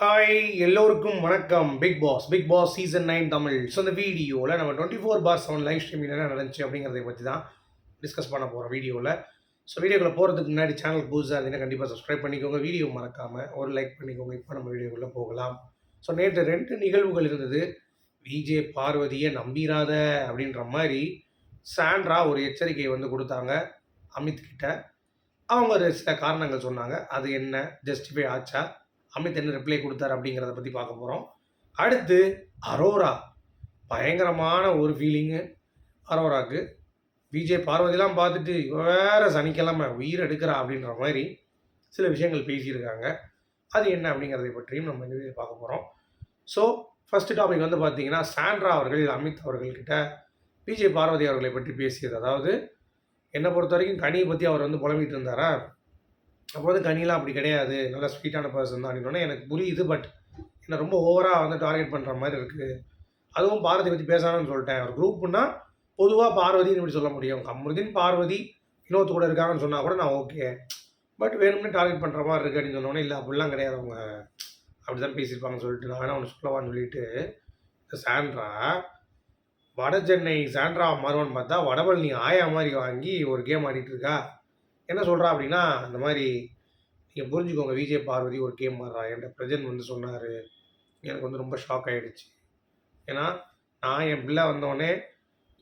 Hi எல்லோருக்கும் வணக்கம். Bigg Boss Bigg Boss season nine Tamil. So இந்த வீடியோவில் நம்ம twenty four by seven live streaming என்ன நடந்துச்சு அப்படிங்கிறத பற்றி தான் டிஸ்கஸ் பண்ண போகிறோம் வீடியோவில் ஸோ வீடியோக்குள்ளே போகிறதுக்கு முன்னாடி சேனல் புதுசாக இருந்தீங்கன்னா கண்டிப்பாக சப்ஸ்கிரைப் பண்ணிக்கோங்க. வீடியோ மறக்காமல் ஒரு லைக் பண்ணிக்கோங்க. இப்போ நம்ம வீடியோக்குள்ளே போகலாம். ஸோ நேற்று ரெண்டு நிகழ்வுகள் இருந்தது. விஜே பார்வதியை நம்பிராத அப்படின்ற மாதிரி சாண்ட்ரா ஒரு எச்சரிக்கையை வந்து கொடுத்தாங்க அமித் கிட்ட. அவங்க ஒரு சில காரணங்கள் சொன்னாங்க. அது என்ன? ஜஸ்டிஃபை ஆச்சா? அமித் என்ன ரிப்ளை கொடுத்தாரு அப்படிங்கிறத பற்றி பார்க்க போகிறோம் அடுத்து அரோரா. பயங்கரமான ஒரு ஃபீலிங்கு அரோராக்கு. விஜய் பார்வதிலாம் பார்த்துட்டு வேறு சனிக்கிழமை உயிர் எடுக்கிறா அப்படின்ற மாதிரி சில விஷயங்கள் பேசியிருக்காங்க. அது என்ன அப்படிங்கிறதை பற்றியும் நம்ம இந்த பார்க்க போகிறோம் ஸோ ஃபஸ்ட்டு டாபிக் வந்து பார்த்தீங்கன்னா சாண்ட்ரா அவர்கள் அமித் அவர்கள்கிட்ட விஜய் பார்வதி அவர்களை பற்றி பேசியது. அதாவது என்னை பொறுத்த வரைக்கும் கனியை பற்றி அவர் வந்து புலம்பிட்டு இருந்தாரா? அப்போ வந்து கனிலாம் அப்படி கிடையாது. நல்ல ஸ்வீட்டான பர்சன் தான் அப்படின்னு எனக்கு புரியுது பட் என்னை ரொம்ப ஓவராக வந்து டார்கெட் பண்ணுற மாதிரி இருக்குது அதுவும் பார்வதி பற்றி பேசணும்னு சொல்லிட்டேன். ஒரு குரூப்னா பொதுவாக பார்வதின்னு இப்படி சொல்ல முடியும். கமருதீன் பார்வதி வினோத் கூட இருக்காங்கன்னு சொன்னால் கூட நான் ஓகே பட் வேணும்னு டார்கெட் பண்ணுற மாதிரி இருக்குது அப்படின்னு சொன்னோன்னே இல்லை அப்படிலாம் கிடையாது. அவங்க அப்படி தான் பேசியிருப்பாங்கன்னு சொல்லிட்டு நான் வேணா ஒன்று சொல்லவான்னு சொல்லிட்டு இந்த சாண்ட்ரா வட சென்னை சாண்ட்ரா மாறுவான்னு பார்த்தா வடபழனி ஆயா மாதிரி வாங்கி ஒரு கேம் ஆடிட்டு இருக்கா? என்ன சொல்கிறா அப்படின்னா இந்த மாதிரி நீங்கள் புரிஞ்சுக்கோங்க விஜய் பார்வதி ஒரு கேம் ஆடுறா. என்கிட்ட பிரஜன் வந்து சொன்னார். எனக்கு வந்து ரொம்ப ஷாக் ஆகிடுச்சு ஏன்னா நான் என் பிள்ளை வந்தோடனே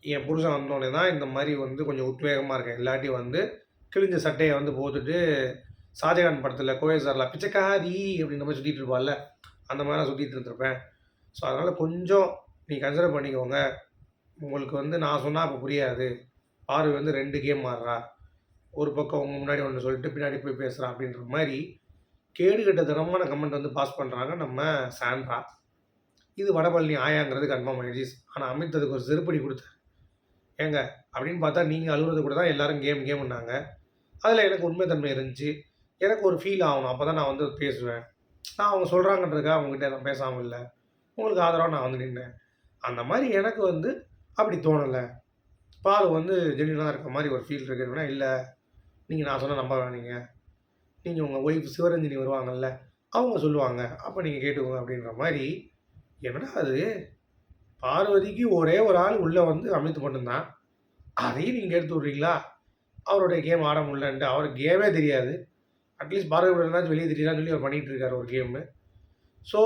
என் புருஷன் வந்தோடனே தான் இந்த மாதிரி வந்து கொஞ்சம் உத்வேகமாக இருக்கேன். இல்லாட்டி வந்து கிழிஞ்ச சட்டையை வந்து போட்டுட்டு ஷாஜகான் படத்தில் கோயசாரில் பிச்சைக்காரி அப்படின்ற மாதிரி சுற்றிட்டு இருப்பாள்ல. அந்த மாதிரி நான் சுற்றிட்டு இருந்திருப்பேன். ஸோ அதனால் கொஞ்சம் நீ கன்சிடர் பண்ணிக்கோங்க. உங்களுக்கு வந்து நான் சொன்னால் அப்போ புரியாது. பார்வை வந்து ரெண்டு கேம் ஆடுறா. ஒரு பக்கம் அவங்க முன்னாடி ஒன்று சொல்லிட்டு பின்னாடி போய் பேசுகிறான் அப்படின்ற மாதிரி கேடுகட்ட தரமான கமெண்ட் வந்து பாஸ் பண்ணுறாங்க நம்ம சாண்ட்ரா. இது வடபழனி ஆயாங்கிறது கன்ஃபார்ம் ஆயிடுச்சு. ஆனால் அமித் அதுக்கு ஒரு செருப்படி கொடுத்தேன் ஏங்க அப்படின்னு பார்த்தா நீங்கள் அழுகுறது கூட தான் எல்லோரும் கேம் கேம்னாங்க அதில் எனக்கு உண்மைத்தன்மை இருந்துச்சு. எனக்கு ஒரு ஃபீல் ஆகணும். அப்போ தான் நான் வந்து பேசுவேன். நான் அவங்க சொல்கிறாங்கன்றதுக்காக அவங்ககிட்ட நான் பேசாமல் இல்லை. உங்களுக்கு ஆதரவாக நான் வந்து நின்றேன் அந்த மாதிரி எனக்கு வந்து அப்படி தோணலை. பால் வந்து ஜென்யூனாக இருக்க மாதிரி ஒரு ஃபீல் இருக்குன்னா இல்லை நீங்கள் நான் சொன்ன நம்ப வேணீங்க நீங்கள் உங்கள் ஒய்ஃப் சிவரஞ்சினி வருவாங்கல்ல அவங்க சொல்லுவாங்க. அப்போ நீங்கள் கேட்டுக்கோங்க அப்படின்ற மாதிரி என்னடா அது? பார்வதிக்கு ஒரே ஒரு ஆள் உள்ளே வந்து அமித்து மட்டும்தான் அதையும் நீங்கள் எடுத்து விட்றீங்களா? அவருடைய கேம் ஆட முடியலன்ட்டு அவருக்கு கேமே தெரியாது. அட்லீஸ்ட் பார்வதி இருந்தாச்சும் வெளியே தெரியலாம்னு சொல்லி அவர் பண்ணிகிட்டு இருக்கார் ஒரு கேமு ஸோ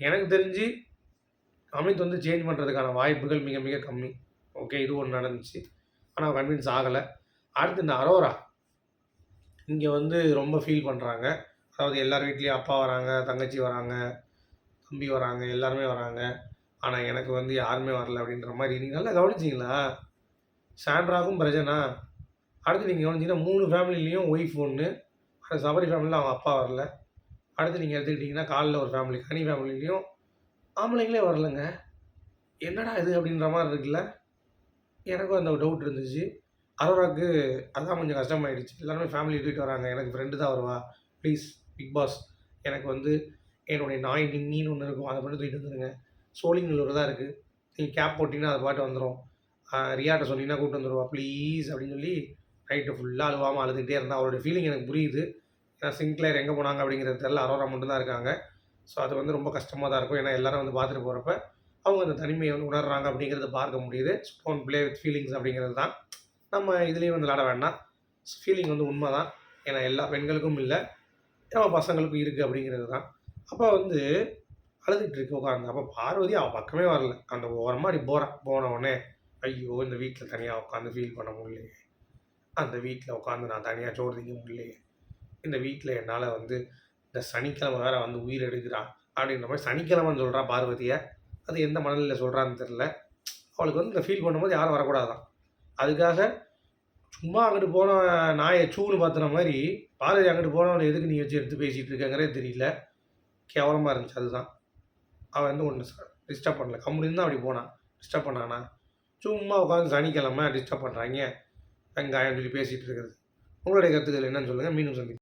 எனக்கு தெரிஞ்சு அமித் வந்து சேஞ்ச் பண்ணுறதுக்கான வாய்ப்புகள் மிக மிக கம்மி. ஓகே இது ஒன்று நடந்துச்சு. ஆனால் கன்வின்ஸ் ஆகலை. அடுத்து இந்த அரோரா. இங்கே வந்து ரொம்ப ஃபீல் பண்ணுறாங்க அதாவது எல்லார் வீட்லேயும் அப்பா வராங்க தங்கச்சி வராங்க தம்பி வராங்க எல்லாருமே வராங்க. ஆனால் எனக்கு வந்து யாருமே வரல அப்படின்ற மாதிரி நீங்கள் நல்லா கவனிச்சிங்களா? சாண்ட்ராக்கும் பிரஜனா. அடுத்து நீங்கள் கவனிச்சிங்கன்னா மூணு ஃபேமிலிலையும் ஒய்ஃப் ஒன்று அடுத்து சபரி ஃபேமிலியில் அவங்க அப்பா வரல. அடுத்து நீங்கள் எடுத்துக்கிட்டிங்கன்னா காலில் ஒரு ஃபேமிலி கனி ஃபேமிலிலையும் ஆம்பளைங்களே வரலங்க. என்னடா இது அப்படின்ற மாதிரி இருக்குல்ல? எனக்கும் அந்த டவுட் இருந்துச்சு. அரோராவுக்கு அதான் கொஞ்சம் கஷ்டமாயிடுச்சு. எல்லாருமே ஃபேமிலி தூக்கிட்டு வராங்க. எனக்கு ஃப்ரெண்டு தான் வருவா. ப்ளீஸ் பிக் பாஸ் எனக்கு வந்து என்னுடைய நாய் நின்னு ஒன்று இருக்கும். அதை மட்டும் தூக்கிட்டு வந்துடுங்க சோழிங்கல்லூர் தான் இருக்குது நீங்கள் கேப் போட்டிங்கன்னா அது பாட்டு வந்துடும் ரியாட்ட சொன்னீங்கன்னா கூப்பிட்டு வந்துடுவா ப்ளீஸ் அப்படின்னு சொல்லி நைட்டு ஃபுல்லாக அழுவாமல் அழுதுகிட்டே இருந்தால் அவரோட ஃபீலிங் எனக்கு புரியுது. ஏன்னா சிங்க்லேயர் எங்கே போனாங்க அப்படிங்கிறது தெரில அரோரா மட்டும் தான் இருக்காங்க. ஸோ அது வந்து ரொம்ப கஷ்டமாக தான் இருக்கும். ஏன்னா எல்லாரும் வந்து பார்த்துட்டு போகிறப்ப அவங்க அந்த தனிமையை வந்து உணர்றாங்க அப்படிங்கிறத பார்க்க முடியுது. ஸ்டோன் ப்ளே வித் ஃபீலிங்ஸ் அப்படிங்கிறது தான். நம்ம இதுலேயும் வந்து விளாட வேண்டாம். ஃபீலிங் வந்து உண்மை தான் ஏன்னா எல்லா பெண்களுக்கும் இல்லை. நம்ம பசங்களுக்கும் இருக்குது அப்படிங்கிறது தான். அப்போ வந்து அழுதுகிட்டு இருக்கு உட்காந்து அப்போ பார்வதி அவள் பக்கமே வரல. அந்த ஓரமாக அப்படி போகிறான் போன உடனே ஐயோ இந்த வீட்டில் தனியாக உட்காந்து ஃபீல் பண்ண முடியலையே. அந்த வீட்டில் உட்காந்து நான் தனியாக சோறு திங்க முடியலையே. இந்த வீட்டில் என்னால் வந்து இந்த சனிக்கிழமை வேற வந்து உயிர் எடுக்கிறான். அப்படின்ற மாதிரி சனிக்கிழமைன்னு சொல்கிறான் பார்வதியை. அது எந்த மனநிலையில் சொல்கிறான்னு தெரில அவளுக்கு வந்து இந்த ஃபீல் பண்ணும்போது யாரும் வரக்கூடாதான். அதுக்காக சும்மா அங்கிட்டு போன நாயை சூன்னு பார்த்துன மாதிரி பார்வதி அங்கிட்டு போனவனை எதுக்கு நீ வச்சு எடுத்து பேசிகிட்டு இருக்கங்கிறே தெரியல. கேவலமாக இருந்துச்சு அதுதான். அவன் வந்து ஒன்று டிஸ்டர்ப் பண்ணல. கம்முன்னு தான் அப்படி போனான் டிஸ்டர்ப் பண்ணானா? சும்மா உட்காந்து சனிக்கிழமை டிஸ்டர்ப் பண்ணுறாங்க வெங்காயம் சொல்லி பேசிகிட்டு இருக்கிறது. உங்களுடைய கருத்துக்கள் என்னன்னு சொல்லுங்கள் மீண்டும் சந்தி